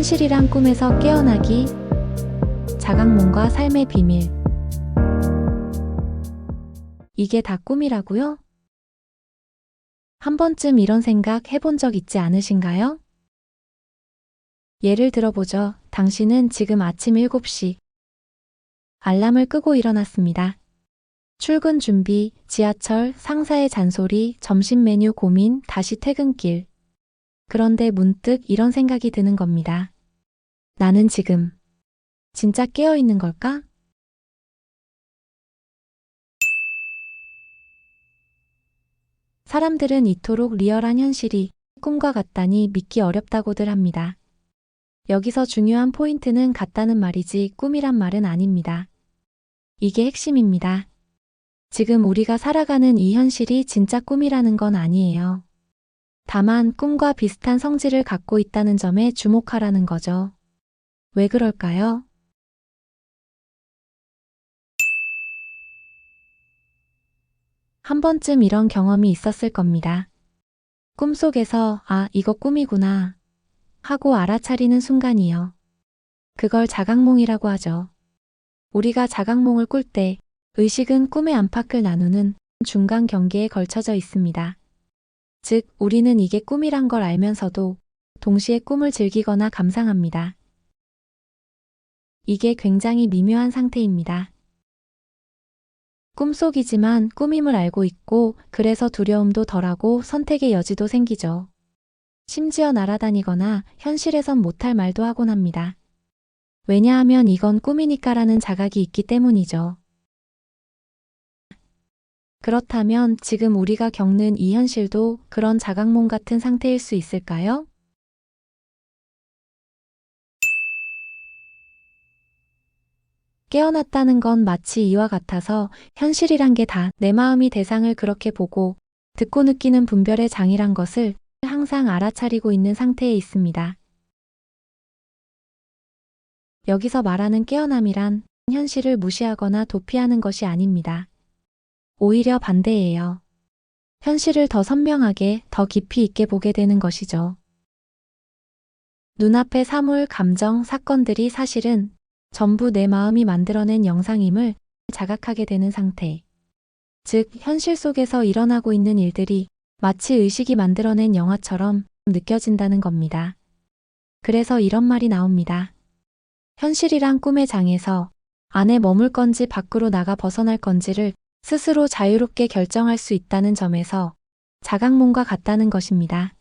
현실이란 꿈에서 깨어나기 자각몽과 삶의 비밀 이게 다 꿈이라고요? 한 번쯤 이런 생각 해본 적 있지 않으신가요? 예를 들어보죠. 당신은 지금 아침 7시 알람을 끄고 일어났습니다. 출근 준비, 지하철, 상사의 잔소리, 점심 메뉴 고민, 다시 퇴근길. 그런데 문득 이런 생각이 드는 겁니다. 나는 지금 진짜 깨어 있는 걸까? 사람들은 이토록 리얼한 현실이 꿈과 같다니 믿기 어렵다고들 합니다. 여기서 중요한 포인트는 같다는 말이지 꿈이란 말은 아닙니다. 이게 핵심입니다. 지금 우리가 살아가는 이 현실이 진짜 꿈이라는 건 아니에요. 다만 꿈과 비슷한 성질을 갖고 있다는 점에 주목하라는 거죠. 왜 그럴까요? 한 번쯤 이런 경험이 있었을 겁니다. 꿈속에서, 아, 이거 꿈이구나. 하고 알아차리는 순간이요. 그걸 자각몽이라고 하죠. 우리가 자각몽을 꿀 때, 의식은 꿈의 안팎을 나누는 중간 경계에 걸쳐져 있습니다. 즉, 우리는 이게 꿈이란 걸 알면서도 동시에 꿈을 즐기거나 감상합니다. 이게 굉장히 미묘한 상태입니다. 꿈속이지만 꿈임을 알고 있고 그래서 두려움도 덜하고 선택의 여지도 생기죠. 심지어 날아다니거나 현실에선 못할 말도 하곤 합니다. 왜냐하면 이건 꿈이니까라는 자각이 있기 때문이죠. 그렇다면 지금 우리가 겪는 이 현실도 그런 자각몽 같은 상태일 수 있을까요? 깨어났다는 건 마치 이와 같아서 현실이란 게 다 내 마음이 대상을 그렇게 보고 듣고 느끼는 분별의 장이란 것을 항상 알아차리고 있는 상태에 있습니다. 여기서 말하는 깨어남이란 현실을 무시하거나 도피하는 것이 아닙니다. 오히려 반대예요. 현실을 더 선명하게, 더 깊이 있게 보게 되는 것이죠. 눈앞의 사물, 감정, 사건들이 사실은 전부 내 마음이 만들어낸 영상임을 자각하게 되는 상태. 즉, 현실 속에서 일어나고 있는 일들이 마치 의식이 만들어낸 영화처럼 느껴진다는 겁니다. 그래서 이런 말이 나옵니다. 현실이란 꿈의 장에서 안에 머물 건지 밖으로 나가 벗어날 건지를 스스로 자유롭게 결정할 수 있다는 점에서 자각몽과 같다는 것입니다.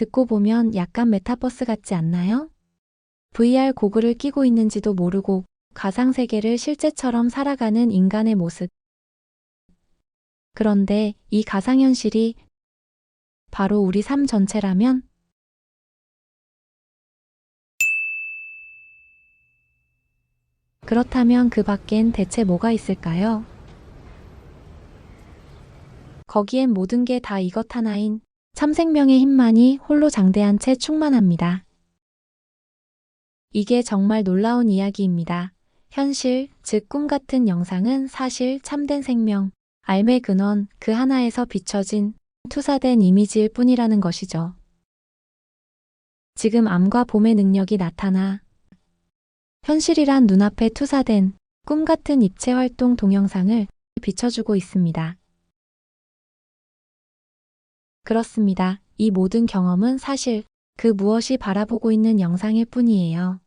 듣고 보면 약간 메타버스 같지 않나요? VR 고글을 끼고 있는지도 모르고 가상세계를 실제처럼 살아가는 인간의 모습. 그런데 이 가상현실이 바로 우리 삶 전체라면? 그렇다면 그 밖엔 대체 뭐가 있을까요? 거기엔 모든 게 다 이것 하나인 참생명의 힘만이 홀로 장대한 채 충만합니다. 이게 정말 놀라운 이야기입니다. 현실, 즉 꿈 같은 영상은 사실 참된 생명, 알매 근원 그 하나에서 비춰진 투사된 이미지일 뿐이라는 것이죠. 지금 암과 봄의 능력이 나타나 현실이란 눈앞에 투사된 꿈 같은 입체 활동 동영상을 비춰주고 있습니다. 그렇습니다. 이 모든 경험은 사실 그 무엇이 바라보고 있는 영상일 뿐이에요.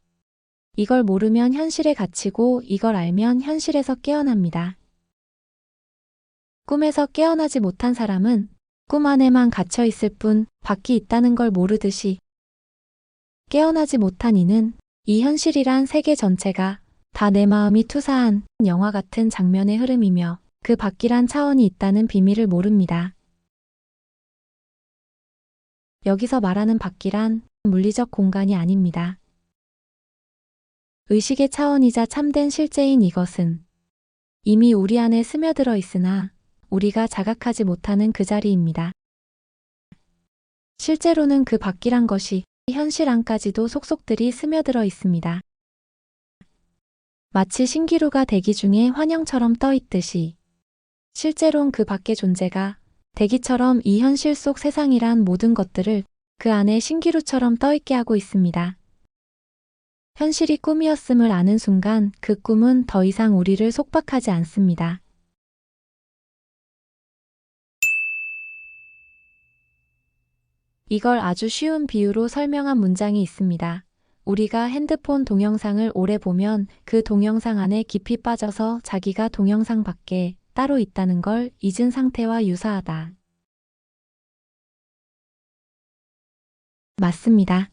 이걸 모르면 현실에 갇히고 이걸 알면 현실에서 깨어납니다. 꿈에서 깨어나지 못한 사람은 꿈 안에만 갇혀 있을 뿐 밖이 있다는 걸 모르듯이 깨어나지 못한 이는 이 현실이란 세계 전체가 다 내 마음이 투사한 영화 같은 장면의 흐름이며 그 밖이란 차원이 있다는 비밀을 모릅니다. 여기서 말하는 밖이란 물리적 공간이 아닙니다. 의식의 차원이자 참된 실제인 이것은 이미 우리 안에 스며들어 있으나 우리가 자각하지 못하는 그 자리입니다. 실제로는 그 밖이란 것이 현실 안까지도 속속들이 스며들어 있습니다. 마치 신기루가 대기 중에 환영처럼 떠 있듯이 실제론 그 밖의 존재가 대기처럼 이 현실 속 세상이란 모든 것들을 그 안에 신기루처럼 떠있게 하고 있습니다. 현실이 꿈이었음을 아는 순간 그 꿈은 더 이상 우리를 속박하지 않습니다. 이걸 아주 쉬운 비유로 설명한 문장이 있습니다. 우리가 핸드폰 동영상을 오래 보면 그 동영상 안에 깊이 빠져서 자기가 동영상 밖에 따로 있다는 걸 잊은 상태와 유사하다. 맞습니다.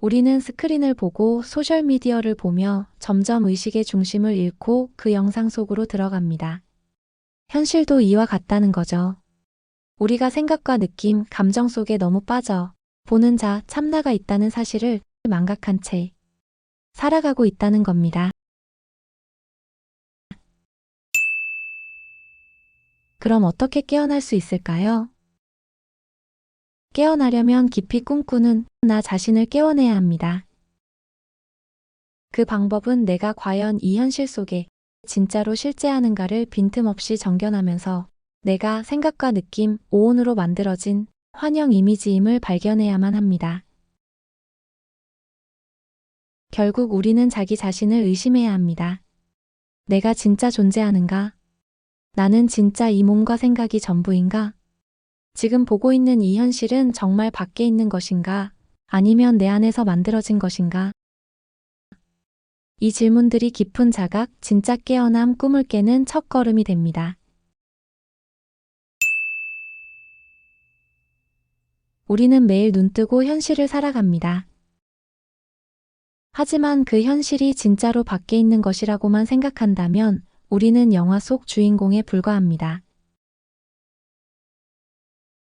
우리는 스크린을 보고 소셜미디어를 보며 점점 의식의 중심을 잃고 그 영상 속으로 들어갑니다. 현실도 이와 같다는 거죠. 우리가 생각과 느낌, 감정 속에 너무 빠져 보는 자, 참나가 있다는 사실을 망각한 채 살아가고 있다는 겁니다. 그럼 어떻게 깨어날 수 있을까요? 깨어나려면 깊이 꿈꾸는 나 자신을 깨워내야 합니다. 그 방법은 내가 과연 이 현실 속에 진짜로 실제하는가를 빈틈없이 정견하면서 내가 생각과 느낌, 오온으로 만들어진 환영 이미지임을 발견해야만 합니다. 결국 우리는 자기 자신을 의심해야 합니다. 내가 진짜 존재하는가? 나는 진짜 이 몸과 생각이 전부인가? 지금 보고 있는 이 현실은 정말 밖에 있는 것인가? 아니면 내 안에서 만들어진 것인가? 이 질문들이 깊은 자각, 진짜 깨어남, 꿈을 깨는 첫 걸음이 됩니다. 우리는 매일 눈뜨고 현실을 살아갑니다. 하지만 그 현실이 진짜로 밖에 있는 것이라고만 생각한다면 우리는 영화 속 주인공에 불과합니다.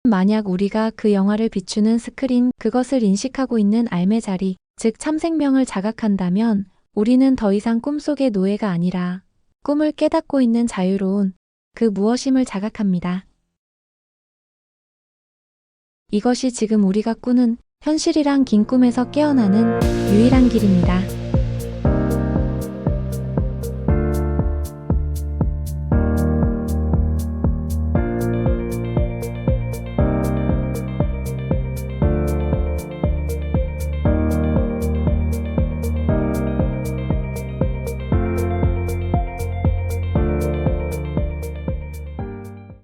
만약 우리가 그 영화를 비추는 스크린, 그것을 인식하고 있는 알매 자리, 즉 참생명을 자각한다면 우리는 더 이상 꿈속의 노예가 아니라 꿈을 깨닫고 있는 자유로운 그 무엇임을 자각합니다. 이것이 지금 우리가 꾸는 현실이란 긴 꿈에서 깨어나는 유일한 길입니다.